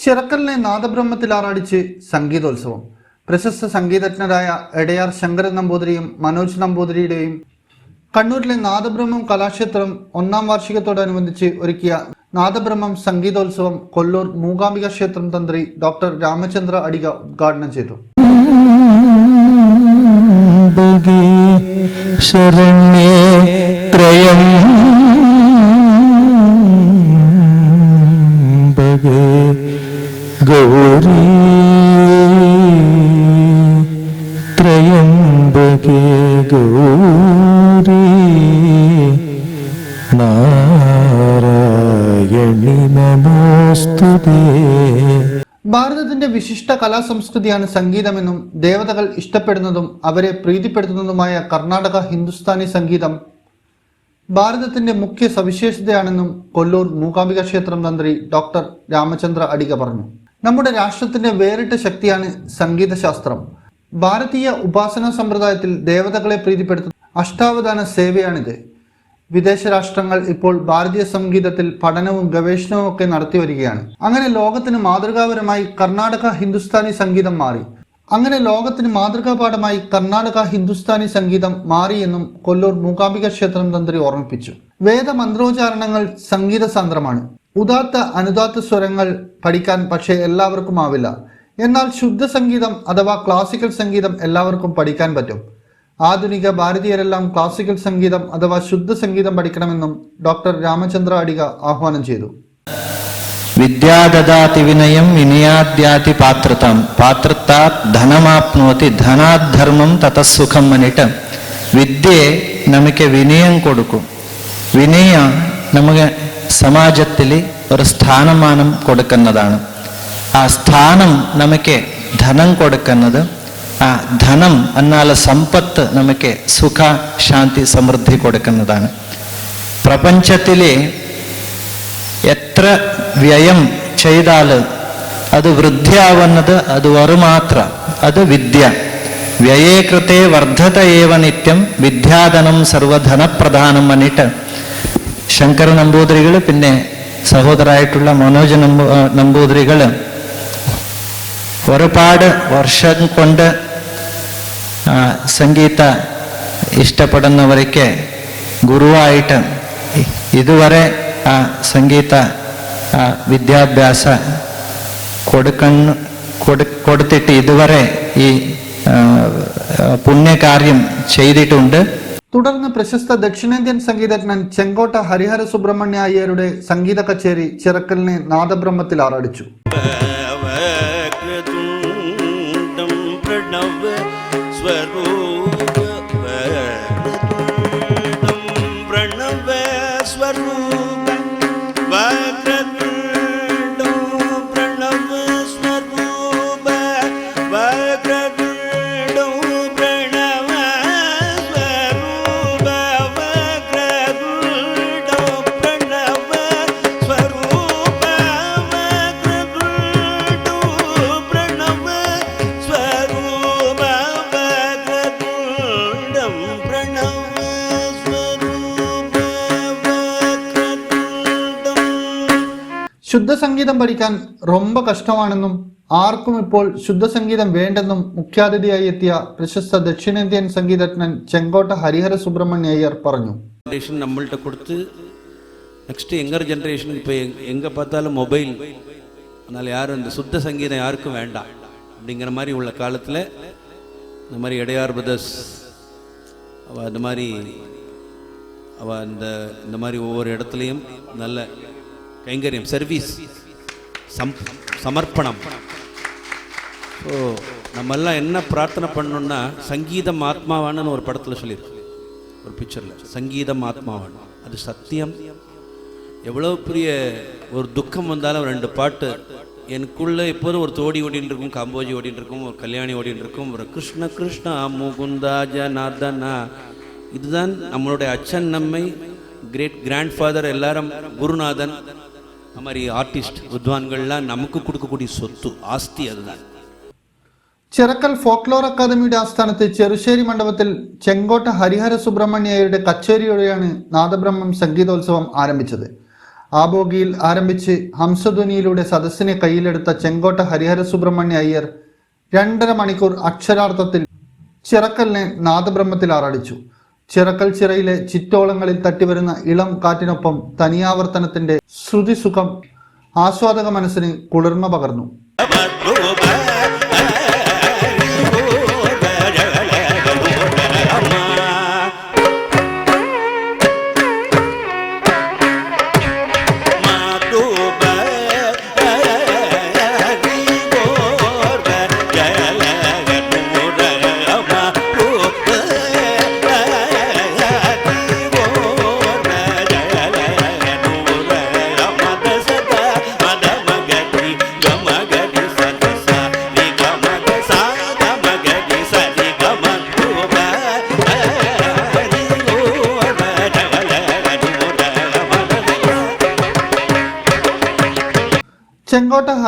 ചിറക്കലിനെ നാദബ്രഹ്മത്തിൽ ആറാടിച്ച് സംഗീതോത്സവം. പ്രശസ്ത സംഗീതജ്ഞരായ എടയാർ ശങ്കരൻ നമ്പൂതിരിയും മനോജ് നമ്പൂതിരിയുടെയും കണ്ണൂരിലെ നാദബ്രഹ്മം കലാക്ഷേത്രം ഒന്നാം വാർഷികത്തോടനുബന്ധിച്ച് ഒരുക്കിയ നാദബ്രഹ്മം സംഗീതോത്സവം കൊല്ലൂർ മൂകാംബിക ക്ഷേത്രം തന്ത്രി ഡോക്ടർ രാമചന്ദ്ര അടിക ഉദ്ഘാടനം ചെയ്തു. ശരണ്യേ ത്രയം ഗൗരീ. ത്രയംബകേ ഗൗരീ. നാരായണി നമോസ്തുതേ ഭാരതത്തിന്റെ വിശിഷ്ട കലാസംസ്കൃതിയാണ് സംഗീതമെന്നും ദേവതകൾ ഇഷ്ടപ്പെടുന്നതും അവരെ പ്രീതിപ്പെടുത്തുന്നതുമായ കർണാടക ഹിന്ദുസ്ഥാനി സംഗീതം ഭാരതത്തിന്റെ മുഖ്യ സവിശേഷതയാണെന്നും കൊല്ലൂർ മൂകാംബിക ക്ഷേത്രം തന്ത്രി ഡോക്ടർ രാമചന്ദ്ര അടിക പറഞ്ഞു. നമ്മുടെ രാഷ്ട്രത്തിന്റെ വേറിട്ട ശക്തിയാണ് സംഗീതശാസ്ത്രം. ഭാരതീയ ഉപാസന സമ്പ്രദായത്തിൽ ദേവതകളെ പ്രീതിപ്പെടുത്തുന്ന അഷ്ടാവധാന സേവയാണിത്. വിദേശ രാഷ്ട്രങ്ങൾ ഇപ്പോൾ ഭാരതീയ സംഗീതത്തിൽ പഠനവും ഗവേഷണവും ഒക്കെ നടത്തി വരികയാണ്. അങ്ങനെ ലോകത്തിന് മാതൃകാപരമായി കർണാടക ഹിന്ദുസ്ഥാനി സംഗീതം മാറി. അങ്ങനെ ലോകത്തിന് മാതൃകാപാഠമായി കർണാടക ഹിന്ദുസ്ഥാനി സംഗീതം മാറിയെന്നും കൊല്ലൂർ മൂകാംബിക ക്ഷേത്രം തന്ത്രി ഓർമ്മിപ്പിച്ചു. വേദമന്ത്രോച്ചാരണങ്ങൾ സംഗീത സാന്ദ്രമാണ് ഉദാത്ത അനുദാത്ത സ്വരങ്ങൾ പഠിക്കാൻ പക്ഷേ എല്ലാവർക്കും ആവില്ല. എന്നാൽ ശുദ്ധ സംഗീതം അഥവാ ക്ലാസിക്കൽ സംഗീതം എല്ലാവർക്കും പഠിക്കാൻ പറ്റും. ആധുനിക ഭാരതീയരെല്ലാം ക്ലാസിക്കൽ സംഗീതം അഥവാ ശുദ്ധ സംഗീതം പഠിക്കണമെന്നും ഡോക്ടർ രാമചന്ദ്ര അടിക ആഹ്വാനം ചെയ്തു. വിദ്യാദാതി വിനയം വിനയാദ്യാതി പാത്രതം. പാത്രത്താ ധനമാപ്നോതി ധനാധർമ്മം തതസുഖം മനിട്ട് വിദ്യയെ നമുക്ക് വിനയം കൊടുക്കും. വിനയ നമുക്ക് സമാജത്തിൽ ഒരു സ്ഥാനമാനം കൊടുക്കുന്നതാണ്. ആ സ്ഥാനം നമുക്ക് ധനം കൊടുക്കുന്നത് ആ ധനം എന്നാൽ സമ്പത്ത് നമുക്ക് സുഖ ശാന്തി സമൃദ്ധി കൊടുക്കുന്നതാണ്. പ്രപഞ്ചത്തിലെ എത്ര വ്യയം ചെയ്താൽ അത് വൃദ്ധിയാവുന്നത് അത് വറുമാത്ര അത് വിദ്യ. വ്യയേകൃത്തെ വർദ്ധതയേവ നിത്യം വിദ്യാധനം സർവധനപ്രധാനം എന്നിട്ട് ശങ്കര നമ്പൂതിരികൾ പിന്നെ സഹോദരായിട്ടുള്ള മനോജ് നമ്പൂ നമ്പൂതിരികൾ. ഒരുപാട് വർഷം കൊണ്ട് സംഗീത ഇഷ്ടപ്പെടുന്നവർക്ക് ഗുരുവായിട്ട് ഇതുവരെ ആ സംഗീത വിദ്യാഭ്യാസ കൊടുക്കണ് കൊടുത്തിട്ട് ഇതുവരെ ഈ പുണ്യകാര്യം ചെയ്തിട്ടുണ്ട്. തുടർന്ന് പ്രശസ്ത ദക്ഷിണേന്ത്യൻ സംഗീതജ്ഞൻ ചെങ്കോട്ട ഹരിഹര സുബ്രഹ്മണ്യ അയ്യരുടെ സംഗീത കച്ചേരി ചിറക്കലിനെ നാദബ്രഹ്മത്തിൽ ആറടിച്ചു. സ്വരൂ ശുദ്ധ സംഗീതം പഠിക്കാൻ ரொம்ப കഷ്ടമാണെന്നും ആർക്കും ഇപ്പോൾ ശുദ്ധ സംഗീതം വേണ്ടെന്നും മുഖ്യാതിഥിയായി എത്തിയ പ്രശസ്ത ദക്ഷിണേന്ത്യൻ സംഗീതജ്ഞൻ ചെങ്കോട്ട ഹരിഹര സുബ്രഹ്മണ്യ അയ്യർ പറഞ്ഞു ஜென்ரேஷன் நம்மள்ட்ட கொடுத்து நெக்ஸ்ட்டு யங்கர் ஜென்ரேஷன் இப்போ எங்கே பார்த்தாலும் மொபைல் அதனால் யாரும் இந்த சுத்த சங்கீதம் யாருக்கும் வேண்டாம் அப்படிங்கிற மாதிரி உள்ள காலத்தில் இந்த மாதிரி இடையார் பிரதர்ஸ் அவள் அந்த மாதிரி அவள் இந்த இந்த மாதிரி ஒவ்வொரு இடத்துலையும் நல்ல கைங்கரியம் சர்வீஸ் சம் சமர்ப்பணம். ஸோ நம்மெல்லாம் என்ன பிரார்த்தனை பண்ணணும்னா சங்கீதம் ஆத்மாவான்னு ஒரு படத்தில் சொல்லியிருக்கு. ஒரு பிக்சரில் சங்கீதம் ஆத்மாவான். அது சத்தியம். எவ்வளோ பெரிய ஒரு துக்கம் வந்தாலும் ரெண்டு பாட்டு எனக்குள்ளே எப்போதும் ஒரு தோடி ஓடின்னு இருக்கும் காம்போஜி ஓடின்னு இருக்கும் ஒரு கல்யாணி ஓடின்னு இருக்கும் ஒரு கிருஷ்ண கிருஷ்ணா முகுந்தா ஜனார்தனா. இதுதான் நம்மளுடைய அச்சன் நம்மை கிரேட் கிராண்ட் ஃபாதர் எல்லாரும் குருநாதன் மாதிரி ஆர்டிஸ்ட் வித்வான்கள்லாம் நமக்கு கொடுக்கக்கூடிய சொத்து ஆஸ்தி அதுதான் ചിറക്കൽ ഫോക്ലോർ അക്കാദമിയുടെ ആസ്ഥാനത്ത് ചെറുശ്ശേരി മണ്ഡപത്തിൽ ചെങ്കോട്ട ഹരിഹര സുബ്രഹ്മണ്യയുടെ കച്ചേരിയോടെയാണ് നാദബ്രഹ്മം സംഗീതോത്സവം ആരംഭിച്ചത് ആബോഗിയിൽ ആരംഭിച്ച് ഹംസധ്വനിയിലൂടെ സദസ്സിനെ കയ്യിലെടുത്ത ചെങ്കോട്ട ഹരിഹര സുബ്രഹ്മണ്യ അയ്യർ രണ്ടര മണിക്കൂർ അക്ഷരാർത്ഥത്തിൽ ചിറക്കലിനെ നാദബ്രഹ്മത്തിൽ ആറാടിച്ചു ചിറക്കൽ ചിറയിലെ ചിറ്റോളങ്ങളിൽ തട്ടിവരുന്ന ഇളം കാറ്റിനൊപ്പം തനിയാവർത്തനത്തിന്റെ ശ്രുതിസുഖം ആസ്വാദക മനസ്സിന് കുളിർമ പകർന്നു.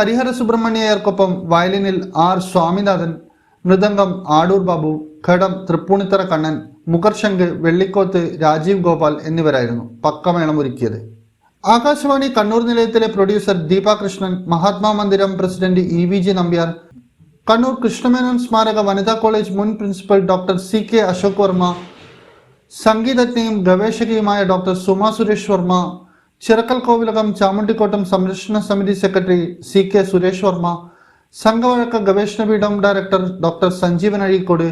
ഹരിഹര സുബ്രഹ്മണ്യർക്കൊപ്പം വയലിനിൽ ആർ സ്വാമിനാഥൻ മൃദംഗം ആടൂർ ബാബു ഘടം തൃപ്പൂണിത്തറ കണ്ണൻ മുഖർശങ്ക് വെള്ളിക്കോത്ത് രാജീവ് ഗോപാൽ എന്നിവരായിരുന്നു പക്കമേളമൊരുക്കിയത് Akashvani Kannur നിലയത്തിലെ producer Deepa Krishnan Mahatma Mandiram president E V G Nambiar Kannur Krishna Menon സ്മാരക വനിതാ കോളേജ് മുൻ principal doctor C K Ashok Varma സംഗീതജ്ഞയും ഗവേഷകയുമായ ഡോക്ടർ സുമ സുരേഷ് വർമ്മ ചിറക്കൽ കോവിലകം ചാമുണ്ടിക്കോട്ടം സംരക്ഷണ സമിതി secretary C K Suresh Varma സംഘവഴക്ക ഗവേഷണ പീഠം ഡയറക്ടർ ഡോക്ടർ സഞ്ജീവൻ അഴീക്കോട്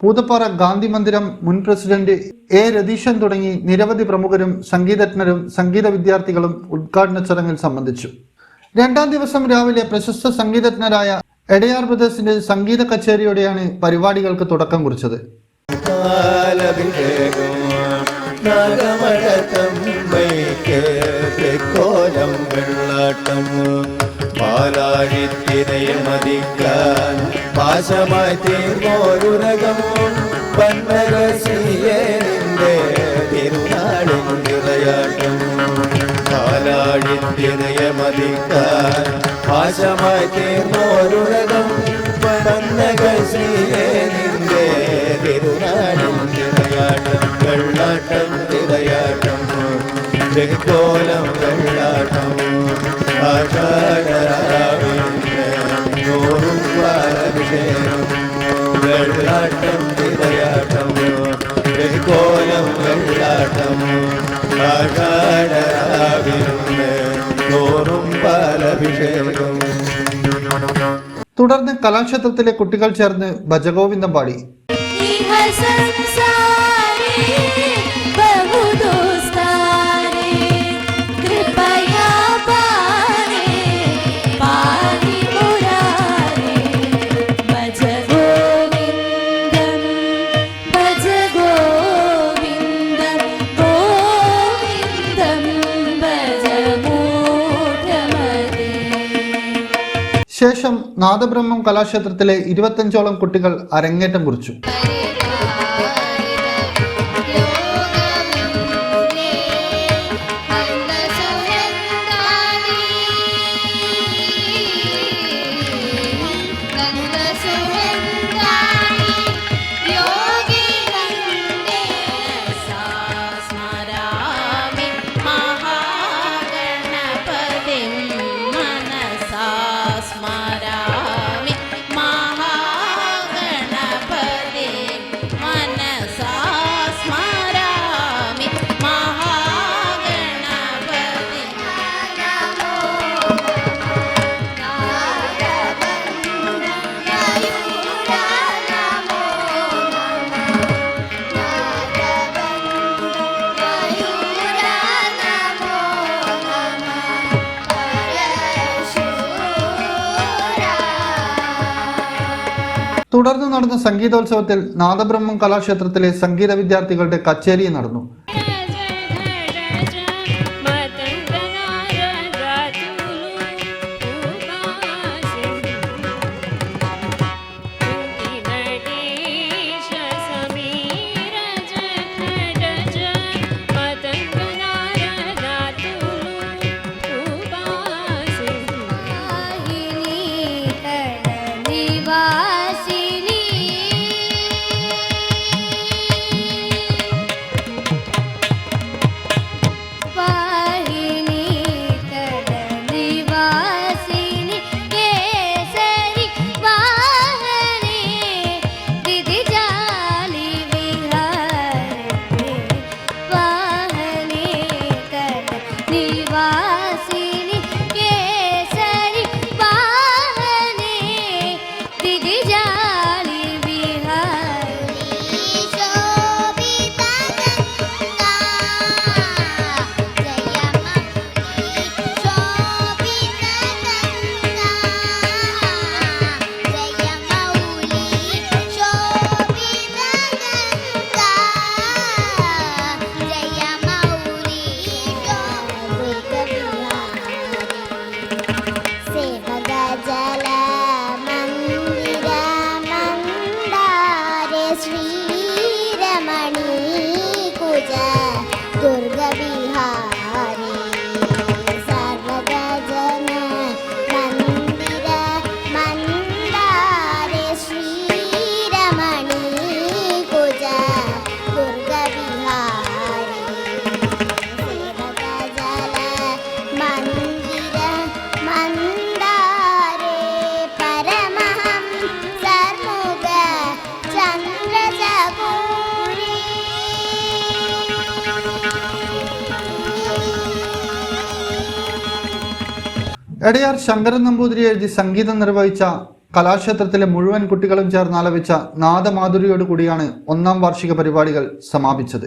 പൂതപ്പാറ ഗാന്ധി മന്ദിരം മുൻ പ്രസിഡന്റ് എ രതീശൻ തുടങ്ങി നിരവധി പ്രമുഖരും സംഗീതജ്ഞരും സംഗീത വിദ്യാർത്ഥികളും ഉദ്ഘാടന ചടങ്ങിൽ സംബന്ധിച്ചു. രണ്ടാം ദിവസം രാവിലെ പ്രശസ്ത സംഗീതജ്ഞരായ എടയാർ ബ്രദേഴ്സിന്റെ സംഗീത കച്ചേരിയോടെയാണ് പരിപാടികൾക്ക് തുടക്കം കുറിച്ചത്. തെക്കോലം വെള്ളാട്ടം. പാലാഴിത്തിരയെ മതിക്കാൻ പാശമായി തീർന്നോരുരകം പന്നരസീയനിന്റെ തിരുനാളിൻ തിറയാട്ടം പാലാഴിത്തിരയെ മതിക്കാൻ പാശമായി തീർന്നോരുരകം പന്നകശ്രീയനിന്റെ തിരുനാളിൻ തിരയാട്ടം വെള്ളാട്ടം തിറയാട്ടം തുടർന്ന് കലാക്ഷേത്രത്തിലെ കുട്ടികൾ ചേർന്ന് ഭജഗോവിന്ദം പാടി. നാദബ്രഹ്മം കലാക്ഷേത്രത്തിലെ ഇരുപത്തഞ്ചോളം കുട്ടികൾ അരങ്ങേറ്റം കുറിച്ചു. തുടർന്ന് നടന്ന സംഗീതോത്സവത്തിൽ നാദബ്രഹ്മം കലാക്ഷേത്രത്തിലെ സംഗീത വിദ്യാർത്ഥികളുടെ കച്ചേരി നടന്നു. എടയാർ ശങ്കരൻ നമ്പൂതിരി എഴുതി സംഗീതം നിർവഹിച്ച കലാക്ഷേത്രത്തിലെ മുഴുവൻ കുട്ടികളും ചേർന്ന് ആലപിച്ച നാദമാധുരിയോടുകൂടിയാണ് ഒന്നാം വാർഷിക പരിപാടികൾ സമാപിച്ചത്.